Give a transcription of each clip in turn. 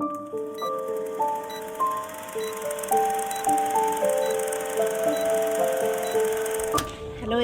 Hello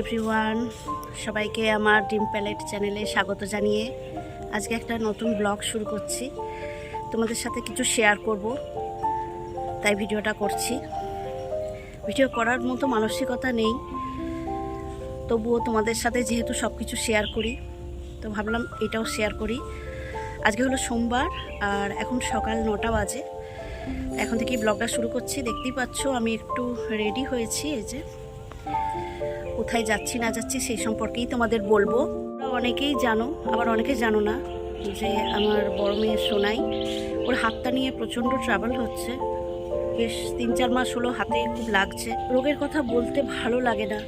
everyone সবাইকে আমার ডিম প্যালেট চ্যানেলে স্বাগত জানিয়ে আজকে একটা নতুন ব্লগ শুরু করছি। তোমাদের সাথে কিছু শেয়ার করব, তাই ভিডিওটা করছি। ভিডিও করার মতো মানসিকতা নেই, তবুও তোমাদের সাথে যেহেতু সব কিছু শেয়ার করি, তো ভাবলাম এটাও শেয়ার করি। আজকে হলো সোমবার, আর এখন সকাল নটা বাজে। এখন থেকে ব্লগটা শুরু করছি। দেখতেই পাচ্ছ, আমি একটু রেডি হয়েছি, এই যে। কোথায় যাচ্ছি, না যাচ্ছি, সেই সম্পর্কেই তোমাদের বলব। অনেকেই জানো, আবার অনেকে জানো না, যে আমার বড় মেয়ে সোনাই, ওর হাতটা নিয়ে প্রচণ্ড ট্রাভেল হচ্ছে। বেশ তিন চার মাস হলো হাতে খুব লাগছে। রোগের কথা বলতে ভালো লাগে না।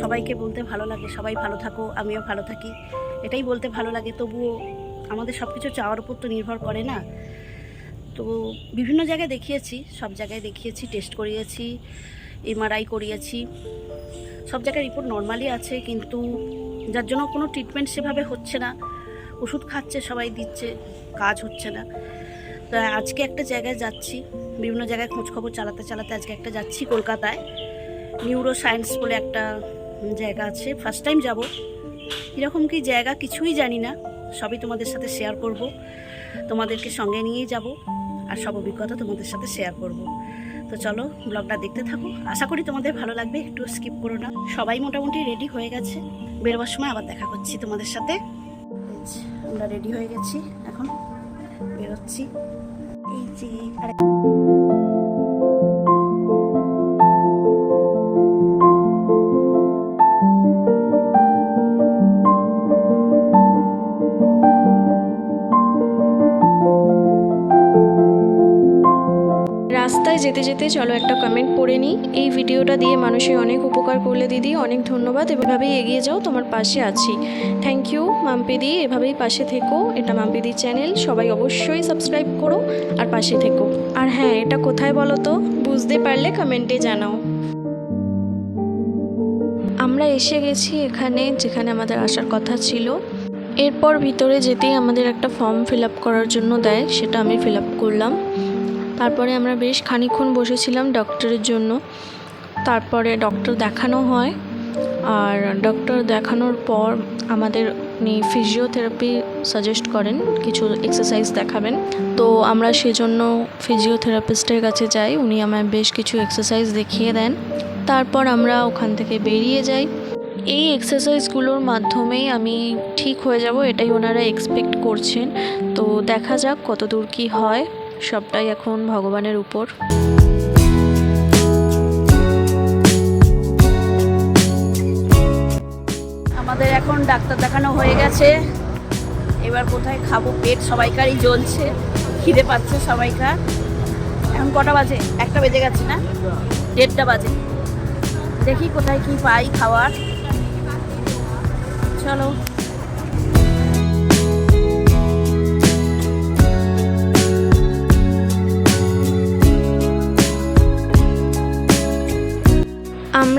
সবাইকে বলতে ভালো লাগে, সবাই ভালো থাকো, আমিও ভালো থাকি। এটাই বলতে ভালো লাগে, তবুও আমাদের সব কিছু চাওয়ার উপর তো নির্ভর করে না। তো বিভিন্ন জায়গায় দেখিয়েছি, সব জায়গায় দেখিয়েছি টেস্ট করিয়েছি এমআরআই করিয়েছি। সব জায়গায় রিপোর্ট নর্মালি আছে, কিন্তু যার জন্য কোনো ট্রিটমেন্ট সেভাবে হচ্ছে না। ওষুধ খাচ্ছে, সবাই দিচ্ছে, কাজ হচ্ছে না। তো আজকে একটা জায়গায় যাচ্ছি, বিভিন্ন জায়গায় খোঁজখবর চালাতে চালাতে আজকে একটা যাচ্ছি কলকাতায়। নিউরো সায়েন্স বলে একটা জায়গা আছে ফার্স্ট টাইম যাব। এরকম কি জায়গা কিছুই জানি না। সবই তোমাদের সাথে শেয়ার করব। তোমাদেরকে সঙ্গে নিয়েই যাব আর সব অভিজ্ঞতা তোমাদের সাথে শেয়ার করব। তো চলো ব্লগটা দেখতে থাকো। আশা করি তোমাদের ভালো লাগবে, একটু স্কিপ করো না। সবাই মোটামুটি রেডি হয়ে গেছে। বেরোবার সময় আবার দেখা করছি তোমাদের সাথে। আমরা রেডি হয়ে গেছি, এখন বেরোচ্ছি। এই যে, আর যেতে যেতে চলো একটা কমেন্ট পড়ে নিই। এই ভিডিওটা দিয়ে মানুষের অনেক উপকার করলে দিদি, অনেক ধন্যবাদ। এভাবেই এগিয়ে যাও, তোমার পাশে আছি। থ্যাংক ইউ মাম্পিদি এভাবেই পাশে থেকো। এটা মাম্পিদির চ্যানেল সবাই অবশ্যই সাবস্ক্রাইব করো আর পাশে থেকো। আর হ্যাঁ এটা কোথায় বলো তো বুঝতে পারলে কমেন্টে জানাও। আমরা এসে গেছি এখানে, যেখানে আমাদের আসার কথা ছিল। এরপর ভিতরে যেতেই আমাদের একটা ফর্ম ফিল করার জন্য দেয়, সেটা আমি ফিল করলাম। তারপরে আমরা বেশ খানিকক্ষণ বসেছিলাম ডক্টরের জন্য। তারপরে ডক্টর দেখানো হয়। আর ডক্টর দেখানোর পর আমাদের উনি ফিজিওথেরাপি সাজেস্ট করেন, কিছু এক্সারসাইজ দেখাবেন। তো আমরা সেজন্য ফিজিওথেরাপিস্টের কাছে যাই, উনি আমায় বেশ কিছু এক্সারসাইজ দেখিয়ে দেন। তারপর আমরা ওখান থেকে বেরিয়ে যাই। এই এক্সারসাইজগুলোর মাধ্যমেই আমি ঠিক হয়ে যাব, এটাই ওনারা এক্সপেক্ট করছেন। তো দেখা যাক কত দূর কী হয়। সবটাই এখন ভগবানের উপর। আমাদের এখন ডাক্তার দেখানো হয়ে গেছে। এবার কোথায় খাব? পেট সবাইকারই জ্বলছে, খিদে পাচ্ছে সবাইকার। এখন কটা বাজে? একটা বেজে গেছে না? দেড়টা বাজে। দেখি কোথায় কি পাই খাওয়ার। চলো।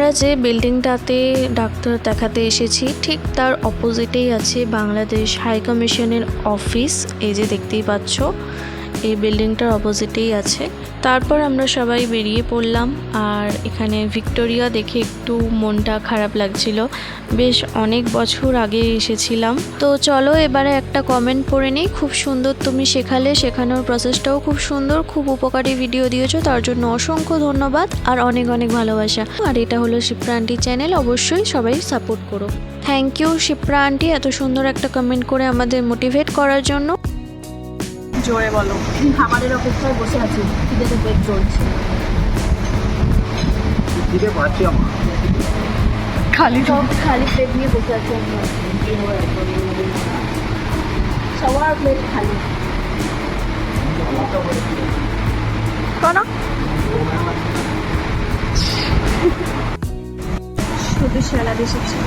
আমরা যে বিল্ডিংটাতে ডাক্তার দেখাতে এসেছি, ঠিক তার অপোজিটেই আছে বাংলাদেশ হাই কমিশনের অফিস এই যে দেখতেই পাচ্ছ। এই বিল্ডিংটার অপোজিটেই আছে। তারপর আমরা সবাই বেরিয়ে পড়লাম আর এখানে ভিক্টোরিয়া দেখে একটু মনটা খারাপ লাগছিল। বেশ অনেক বছর আগে এসেছিলাম। তো চলো এবারে একটা কমেন্ট পড়ে নিই। খুব সুন্দর তুমি শেখালে, শেখানোর প্রসেসটাও খুব সুন্দর, খুব উপকারী ভিডিও দিয়েছ। তার জন্য অসংখ্য ধন্যবাদ আর অনেক অনেক ভালোবাসা। আর এটা হলো শিপ্রা আন্টি চ্যানেল অবশ্যই সবাই সাপোর্ট করো। থ্যাংক ইউ শিপ্রা আন্টি এত সুন্দর একটা কমেন্ট করে আমাদের মোটিভেট করার জন্য। জোরে বলো। খাবারের অপেক্ষায় বসে আছি। খিদেতে পেট জ্বলছে দিতে পারছি আমার। খালি সব খালি প্লেট নিয়ে বসে আছি আমরা সবার প্লেট খালি। কেন শুধু স্যালাড এসেছে।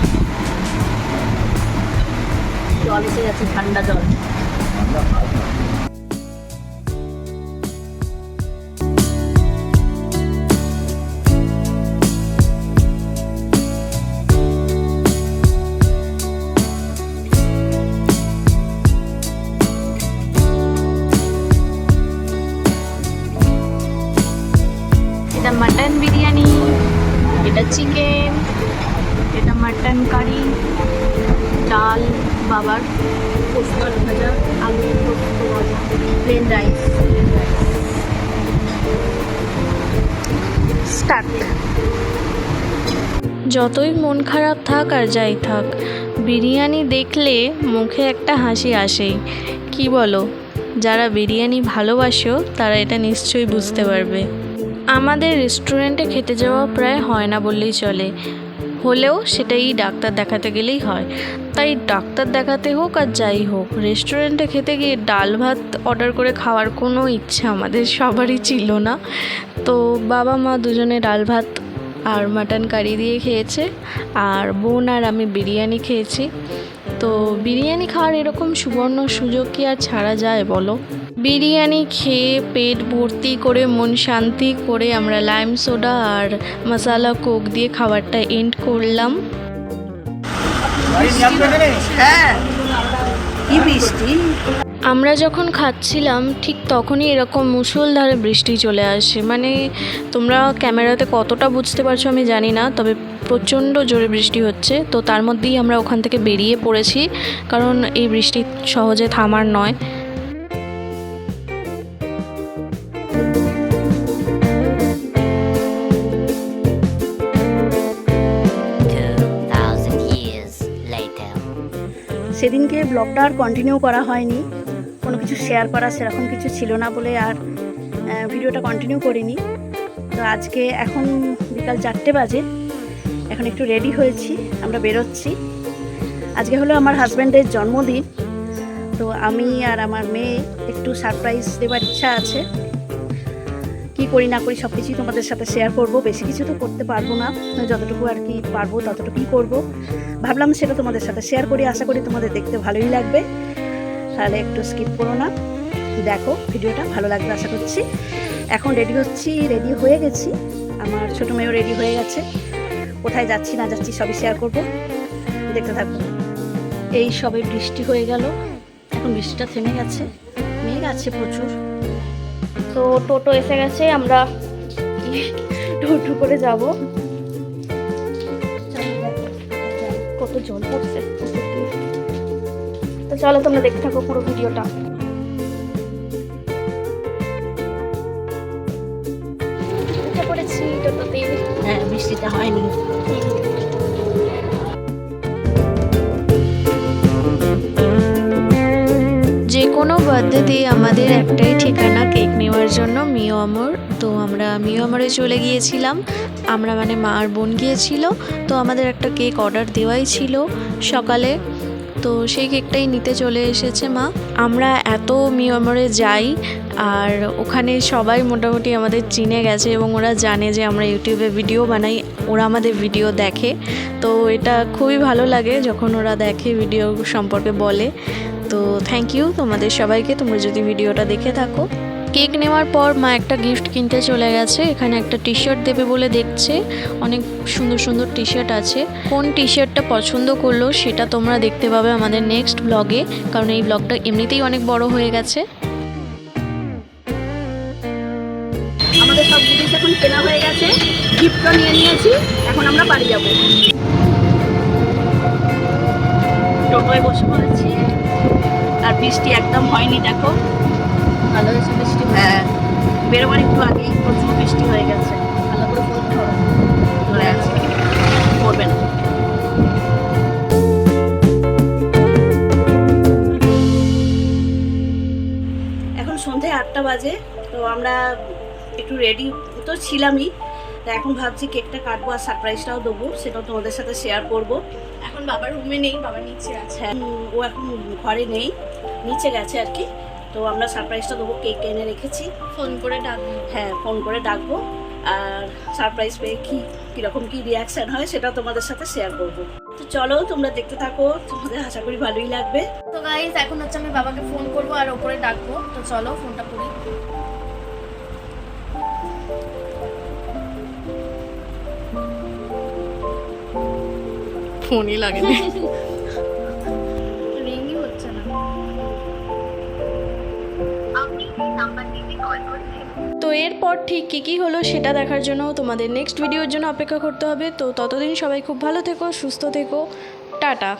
জল এসে যাচ্ছে ঠান্ডা জল। চিকেন, এটা মাটন কারি, ডাল, বাবার পোস্তর ভাজা, আলু পোস্ত প্লেন রাইস স্টার্ট যতই মন খারাপ থাক আর যাই থাক, বিরিয়ানি দেখলে মুখে একটা হাসি আসেই। কি বলো? যারা বিরিয়ানি ভালোবাসো, তারা এটা নিশ্চয়ই বুঝতে পারবে। আমাদের রেস্টুরেন্টে খেতে যাওয়া প্রায় হয় না বললেই চলে। হলেও সেটাই ডাক্তার দেখাতে গেলেই হয়। তাই ডাক্তার দেখাতে হোক আর যাই হোক রেস্টুরেন্টে খেতে গিয়ে ডাল ভাত অর্ডার করে খাওয়ার কোনো ইচ্ছা আমাদের সবারই ছিল না। তো বাবা মা দুজনে ডাল ভাত আর মাটন কারি দিয়ে খেয়েছে আর বোন আর আমি বিরিয়ানি খেয়েছি। তো বিরিয়ানি খাওয়ার এরকম সুবর্ণ সুযোগ কি আর ছাড়া যায় বলো? বিরিয়ানি খেয়ে পেট ভর্তি করে, মন শান্তি করে আমরা লাইম সোডা আর মশালা কোক দিয়ে খাবারটা এন্ড করলাম। আমরা যখন খাচ্ছিলাম, ঠিক তখনই এরকম মুষলধারে বৃষ্টি চলে আসে। মানে তোমরা ক্যামেরাতে কতটা বুঝতে পারছ আমি জানি না, তবে প্রচণ্ড জোরে বৃষ্টি হচ্ছে। তো তার মধ্যেই আমরা ওখান থেকে বেরিয়ে পড়েছি, কারণ এই বৃষ্টি সহজে থামার নয়। সেদিনকে ব্লগটা আর কন্টিনিউ করা হয়নি। কোনো কিছু শেয়ার করা সেরকম কিছু ছিল না বলে আর ভিডিওটা কন্টিনিউ করিনি। তো আজকে এখন বিকাল চারটে বাজে। এখন একটু রেডি হয়েছি, আমরা বেরোচ্ছি। আজকে হলো আমার হাজব্যান্ডের জন্মদিন। তো আমি আর আমার মেয়ে একটু সারপ্রাইজ দেওয়ার ইচ্ছা আছে। কি করি না করি সব কিছুই তোমাদের সাথে শেয়ার করব। বেশি কিছু তো করতে পারব না। যতটুকু আর কি পারব, ততটুকুই করব। ভাবলাম সেটা তোমাদের সাথে শেয়ার করি। আশা করি তোমাদের দেখতে ভালোই লাগবে। তাহলে একটু স্কিপ করো না। দেখো, ভিডিওটা ভালো লাগবে আশা করছি। এখন রেডি হচ্ছি রেডি হয়ে গেছি। আমার ছোটো মেয়েও রেডি হয়ে গেছে। কোথায় যাচ্ছি, না যাচ্ছি সবই শেয়ার করব। দেখতে থাকব এই সবে বৃষ্টি হয়ে গেল। এখন বৃষ্টিটা থেমে গেছে। মেঘ আছে প্রচুর। তো টোটো এসে গেছে, আমরা টোটো করে যাব। কত জল পড়ছে। তো চলো তোমরা দেখতে থাকো পুরো ভিডিওটা। কোনো বার্থডেতে আমাদের একটাই ঠিকানা কেক নেওয়ার জন্য মিও আমর তো আমরা মিও আমরে চলে গিয়েছিলাম। আমরা মানে মা আর বোন গিয়েছিল। তো আমাদের একটা কেক অর্ডার দেওয়াই ছিল সকালে। তো সেই কেকটাই নিতে চলে এসেছে মা। আমরা এত মিও আমরে যাই আর ওখানে সবাই মোটামুটি আমাদের চিনে গেছে এবং ওরা জানে যে আমরা ইউটিউবে ভিডিও বানাই, ওরা আমাদের ভিডিও দেখে। তো এটা খুবই ভালো লাগে যখন ওরা দেখে, ভিডিও সম্পর্কে বলে। তো থ্যাংক ইউ তোমাদের সবাইকে। তোমরা যদি ভিডিওটা দেখে থাকো। কেক নেওয়ার পর মা একটা গিফট কিনতে চলে গেছে। এখানে একটা টি শার্ট দেবে বলে দেখছে। অনেক সুন্দর সুন্দর টি শার্ট আছে। কোন টি শার্টটা পছন্দ করল সেটা তোমরা দেখতে পাবে আমাদের নেক্সট ব্লগে কারণ এই ব্লগটা এমনিতেই অনেক বড় হয়ে গেছে। আমাদের সব হয়ে গেছে। গিফটও নিয়ে নিয়েছি। এখন আমরা বাড়ি যাব। বসে পড়েছি। আর বৃষ্টি একদম হয়নি দেখো। ভালো হয়েছে বৃষ্টি? হ্যাঁ। বেরোবার একটু আগেই প্রচুর বৃষ্টি হয়ে গেছে। ভালো করে ধরে আছে পড়বে না। এখন সন্ধে আটটা বাজে তো আমরা একটু রেডি তো ছিলামই। তা এখন ভাবছি কেকটা কাটবো আর সারপ্রাইজটাও দেবো সেটাও তোমাদের সাথে শেয়ার করব। এখন বাবার রুমে নেই বাবা নিচে আছে। হ্যাঁ ও এখন ঘরে নেই নিচে গেছে আর কি। তো আমরা সারপ্রাইজটা দেবো কেক এনে রেখেছি। ফোন করে ডাকবো। হ্যাঁ ফোন করে ডাকবো। আর সারপ্রাইজ পেয়ে কী কীরকম কী রিয়াকশান হয় সেটা তোমাদের সাথে শেয়ার করব। তো চলো তোমরা দেখতে থাকো তোমাদের আশা করি ভালোই লাগবে। তো গাইস এখন হচ্ছে আমি বাবাকে ফোন করব আর ওপরে ডাকবো। তো চলো ফোনটা করি। ফোনই লাগে না রিংই হচ্ছে না। তো এরপর ঠিক কী কী হলো সেটা দেখার জন্য তোমাদের নেক্সট ভিডিওর জন্য অপেক্ষা করতে হবে। তো ততদিন সবাই খুব ভালো থেকো সুস্থ থেকো। টাটা।